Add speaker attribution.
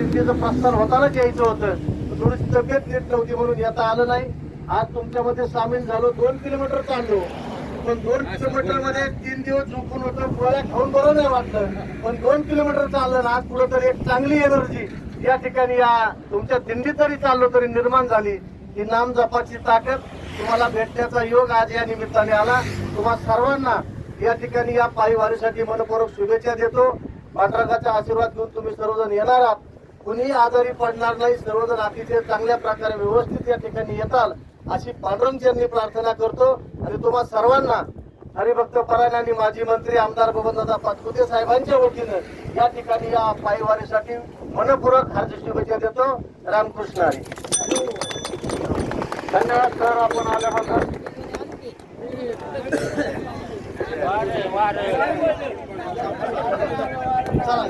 Speaker 1: दिंडीचं प्रस्थान होतानाच यायचं होतं. थोडीशी तब्येत नीट नव्हती म्हणून येता आलं नाही. आज तुमच्यामध्ये सामील झालो. दोन किलोमीटर चाललो. पण दोन किलोमीटरमध्ये तीन दिवस झोपून होतो. गोळ्या खाऊन बरं नाही वाटलं. पण दोन किलोमीटर चाललं ना आज पुढे तरी एक चांगली एनर्जी या ठिकाणी या तुमच्या दिंडीत जरी चाललो तरी निर्माण झाली. ही नाम जपाची ताकद तुम्हाला भेटण्याचा योग आज या निमित्ताने आला. तुम्हा सर्वांना या ठिकाणी या पायी वारीसाठी मनपूर्वक शुभेच्छा देतो. पांढरकाचा आशीर्वाद घेऊन तुम्ही सर्वजण येणार आहात. कुणीही आजारी पडणार नाही सर्वजण अतिशय चांगल्या प्रकारे व्यवस्थित या ठिकाणी येताल अशी पांडुरंगजींनी प्रार्थना करतो. आणि तुम्हा सर्वांना हरिभक्त परायण आणि माजी मंत्री आमदार बबनदादा पाचपुते साहेबांच्या वतीनं या ठिकाणी या पायवारीसाठी मनपूर्वक हार्दिक शुभेच्छा देतो. रामकृष्ण हरी. धन्यवाद सर आपण आल्याबद्दल चला